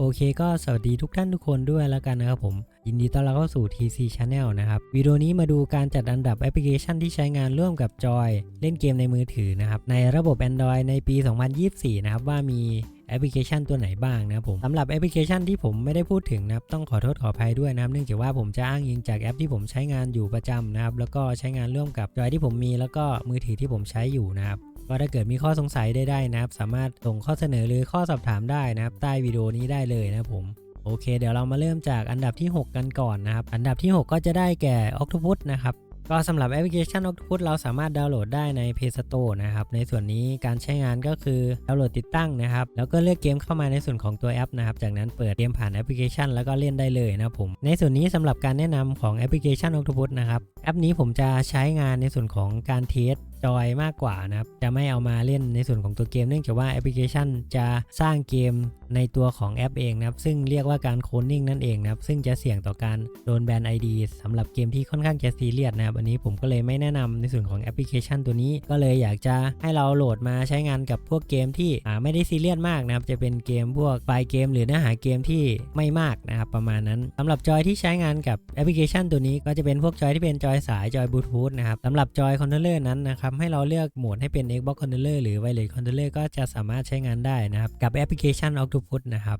โอเคก็สวัสดีทุกท่านทุกคนด้วยแล้วกันนะครับผม ยินดีต้อนรับเข้าสู่ TC Channel นะครับ วิดีโอนี้มาดูการจัดอันดับแอปพลิเคชันที่ใช้งานร่วมกับจอย เล่นเกมในมือถือนะครับ ในระบบ Android ในปี 2024 นะครับ ว่ามีแอปพลิเคชันตัวไหนบ้างนะครับผมสำหรับแอปพลิเคชันที่ผมไม่ได้พูดถึงนะครับต้องขอโทษขออภัยด้วยนะครับ เนื่องจากว่าผมจะอ้างอิงจากแอปที่ผมใช้งานอยู่ประจำนะครับ แล้วก็ใช้งานร่วมกับจอยที่ผมมีแล้วก็มือถือที่ผมใช้อยู่นะครับ ก็ถ้าเกิดมีข้อสงสัยได้ได้นะครับ สามารถส่งข้อเสนอหรือข้อสอบถามได้นะครับ ใต้วิดีโอนี้ได้เลยนะผมโอเค เดี๋ยวเรามาเริ่มจากอันดับที่ 6 กันก่อนนะครับ อันดับที่ 6 ก็จะได้แก่ Octopus นะครับก็สำหรับแอปพลิเคชัน Octopus เราสามารถดาวน์โหลดได้ใน Play Store นะครับ ในส่วนนี้การใช้งานก็คือดาวน์โหลดติดตั้งนะครับ แล้วก็เลือกเกมเข้ามาในส่วนของตัวแอปนะครับ จากนั้นเปิดเกมผ่านแอปพลิเคชัน แล้วก็เล่นได้เลยนะผม ในส่วนนี้สำหรับการแนะนำของแอปพลิเคชัน Octopus นะครับ แอปนี้ผมจะใช้งานในส่วนของการเทสจอยมากกว่านะครับ จะไม่เอามาเล่นในส่วนของตัวเกม เนื่องจากว่าแอปพลิเคชันจะสร้างเกมในตัวของแอปเองนะครับ ซึ่งเรียกว่าการโคลนนิ่งนั่นเองนะครับ ซึ่งจะเสี่ยงต่อการโดนแบน ID สำหรับเกมที่ค่อนข้างจะซีเรียสนะครับ อันนี้ผมก็เลยไม่แนะนำในส่วนของแอปพลิเคชันตัวนี้ ก็เลยอยากจะให้เราโหลดมาใช้งานกับพวกเกมที่ไม่ได้ซีเรียสมากนะครับ จะเป็นเกมพวกไฟล์เกม หรือเนื้อหาเกมที่ไม่มากนะครับประมาณนั้นสำหรับจอยที่ใช้งานกับแอปพลิเคชันตัวนี้ก็จะเป็นพวกจอยที่เป็นจอยสายจอยบลูทูธนะครับสำหรับจอยคอนโทรลเลอร์นั้นนะครับให้เราเลือกโหมดให้เป็น Xbox Controller หรือ Wireless Controller ก็จะสามารถใช้งานได้นะครับ กับแอปพลิเคชัน Octopus นะครับ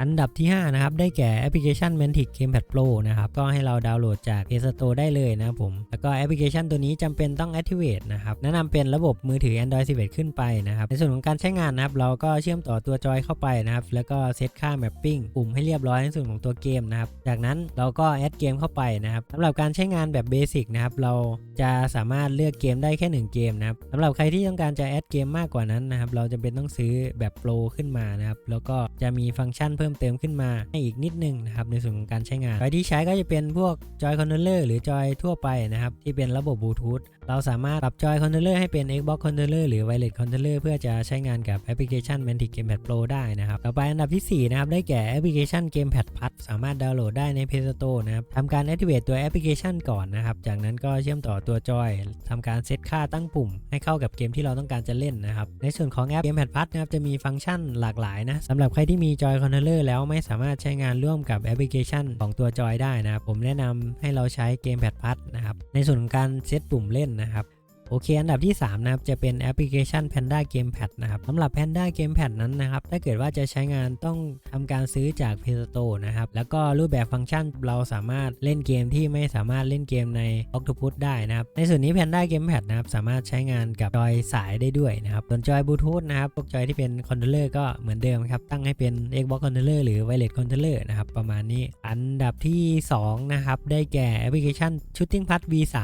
อันดับที่ 5 นะครับ ได้แก่แอปพลิเคชัน Mantic Gamepad Pro นะครับ ก็ให้เราดาวน์โหลดจาก Play Store ได้เลยนะครับผม แล้วก็แอปพลิเคชันตัวนี้จำเป็นต้อง Activate นะครับ แนะนำเป็นระบบมือถือ Android 11 ขึ้นไปนะครับ ในส่วนของการใช้งานนะครับ เราก็เชื่อมต่อตัวจอยเข้าไปนะครับ แล้วก็เซตค่า Mapping ปุ่มให้เรียบร้อยในส่วนของตัวเกมนะครับ จากนั้นเราก็แอดเกมเข้าไปนะครับสำหรับการใช้งานแบบเบสิกนะครับ เราจะสามารถเลือกเกมได้แค่ 1 เกมนะครับสำหรับใครที่ต้องการจะแอดเกมมากกว่านั้นนะครับ เราจะเป็นต้องซื้อแบบโปรขึ้นมานะครับ แล้วก็จะมีฟังก์ชันเพิ่มเติมขึ้นมาให้อีกนิดนึงนะครับในส่วนของการใช้งานจอยที่ใช้ก็จะเป็นพวกจอยคอนโทรลเลอร์หรือจอยทั่วไปนะครับที่เป็นระบบบลูทูธเราสามารถปรับจอยคอนโทรลเลอร์ให้เป็น Xbox Controller หรือ Wireless Controller เพื่อจะใช้งานกับแอปพลิเคชัน Mantic Gamepad Pro ได้นะครับต่อไปอันดับที่ 4 นะครับได้แก่แอปพลิเคชัน Gamepad Plus สามารถดาวน์โหลดได้ใน Play Store นะครับทำการ Activate ตัวแอปพลิเคชันก่อนนะครับจากนั้นก็เชื่อมต่อตัวจอยทำการเซตค่าตั้งปุ่ม ให้เข้ากับเกมที่เราต้องการจะเล่นนะครับในส่วนของแอป Gamepad Plus นะครับจะมีฟังก์ชันหลากหลายนะสำหรับใครที่มีจอยคอนโทรลเลอร์แล้วไม่สามารถใช้งานร่วมกับแอปพลิเคชันของตัวจอยได้นะครับผมแนะนำให้เราใช้เกมแพดพัดนะครับในส่วนของการเซตปุ่มเล่นนะครับ โอเค อันดับที่ 3 นะครับ จะเป็นแอปพลิเคชัน Panda Gamepad นะครับสำหรับ Panda Gamepad นั้นนะครับ ถ้าเกิดว่าจะใช้งานต้องทำการซื้อจาก Play Store นะครับ แล้วก็รูปแบบฟังก์ชันเราสามารถเล่นเกมที่ไม่สามารถเล่นเกมใน Octopus ได้นะครับ ในส่วนนี้ Panda Gamepad นะครับ สามารถใช้งานกับจอยสายได้ด้วยนะครับ ส่วนจอยบลูทูธนะครับพวกจอยที่เป็นคอนโทรลเลอร์ก็เหมือนเดิมครับ ตั้งให้เป็น Xbox Controller หรือ Wireless Controller นะครับ ประมาณนี้ อันดับที่2นะครับ ได้แก่แอปพลิเคชัน Shooting Path V3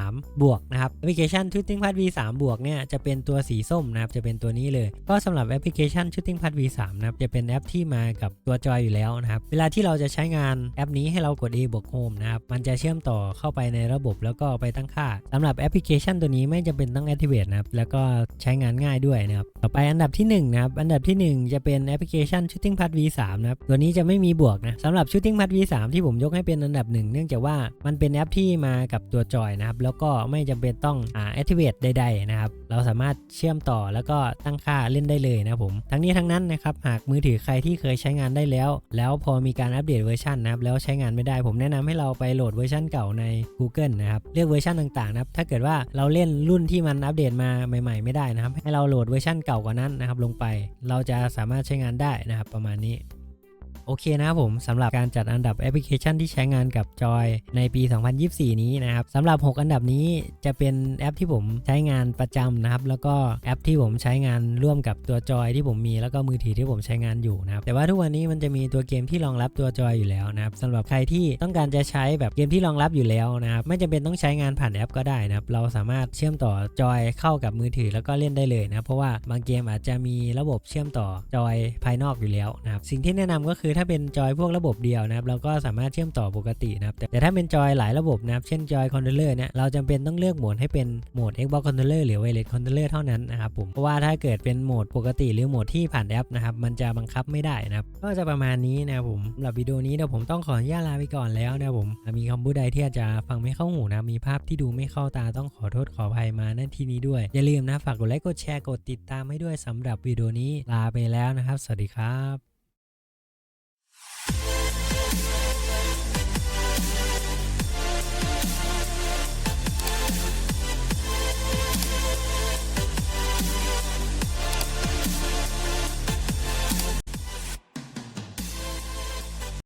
บวกนะครับ แอปพลิเคชัน Shooting Pad V3 บวกเนี่ยจะเป็นตัวสีส้มนะครับจะเป็นตัวนี้เลย ก็สำหรับแอปพลิเคชัน Shooting Path V3 นะครับจะเป็นแอปที่มากับตัวจอยอยู่แล้วนะครับเวลาที่เราจะใช้งานแอปนี้ให้เรากด A บวก Home นะครับมันจะเชื่อมต่อเข้าไปในระบบแล้วก็ไปตั้งค่าสำหรับแอปพลิเคชันตัวนี้ไม่จำเป็นต้อง Activate นะครับแล้วก็ใช้งานง่ายด้วยนะครับต่อไปอันดับที่1นะครับอันดับที่ 1 จะเป็นแอปพลิเคชัน Shooting Path V3 นะครับตัวนี้จะไม่มีบวกนะสำหรับ Shooting Path V3 ที่ผมยกให้เป็นอันดับหนึ่งเนื่องจากว่ามันเป็นแอปที่มากับตัวจอยนะครับแล้วก็ไม่จำเป็นต้องอ่า Activate ใดๆนะครับ เราสามารถเชื่อมต่อแล้วก็ตั้งค่าเล่นได้เลยนะผม ทั้งนี้ทั้งนั้นนะครับ หากมือถือใครที่เคยใช้งานได้แล้ว แล้วพอมีการอัปเดตเวอร์ชันนะครับ แล้วใช้งานไม่ได้ ผมแนะนำให้เราไปโหลดเวอร์ชันเก่าใน Google นะครับ เลือกเวอร์ชันต่างๆนะครับ ถ้าเกิดว่าเราเล่นรุ่นที่มันอัปเดตมาใหม่ ๆ ไม่ได้นะครับ ให้เราโหลดเวอร์ชันเก่ากว่านั้นนะครับ ลงไป เราจะสามารถใช้งานได้นะครับ ประมาณนี้ โอเคนะครับผมสำหรับการจัดอันดับแอปพลิเคชันที่ใช้งานกับจอยในปี 2024 นี้นะครับสำหรับ 6 อันดับนี้จะเป็นแอปที่ผมใช้งานประจำนะครับ แล้วก็แอปที่ผมใช้งานร่วมกับตัวจอยที่ผมมีแล้วก็มือถือที่ผมใช้งานอยู่นะครับแต่ว่าทุกวันนี้มันจะมีตัวเกมที่รองรับตัวจอยอยู่แล้วนะครับสำหรับใครที่ต้องการจะใช้แบบเกมที่รองรับอยู่แล้วนะครับไม่จำเป็นต้องใช้งานผ่านแอปก็ได้นะครับเราสามารถเชื่อมต่อจอยเข้ากับมือถือแล้วก็เล่นได้เลยนะเพราะว่าบางเกมอาจจะมีระบบเชื่อมต่อจอยภายนอกอยู่แล้วนะครับสิ่งที่แนะนำก็คือถ้าเป็นจอยพวกระบบเดียวนะครับเราก็สามารถเชื่อมต่อปกตินะครับแต่ถ้าเป็นจอยหลายระบบนะครับเช่นจอยคอนโทรลเลอร์เนี่ยเราจำเป็นต้องเลือกโหมดให้เป็นโหมด Xbox Controller หรือ Wireless Controller เท่านั้นนะครับผมเพราะว่าถ้าเกิดเป็นโหมดปกติหรือโหมดที่ผ่านแอปนะครับมันจะบังคับไม่ได้นะครับก็จะประมาณนี้นะครับผมสำหรับวิดีโอนี้เดี๋ยวผมต้องขออนุญาตลาไปก่อนแล้วนะครับผมมีคำพูดใดที่อาจจะฟังไม่เข้าหูนะมีภาพที่ดูไม่เข้าตาต้องขอโทษขออภัยมาณที่นี้ด้วย อย่าลืมนะฝากกดไลค์กดแชร์กดติดตามให้ด้วยสำหรับวิดีโอนี้ลาไปแล้วนะครับ สวัสดีครับ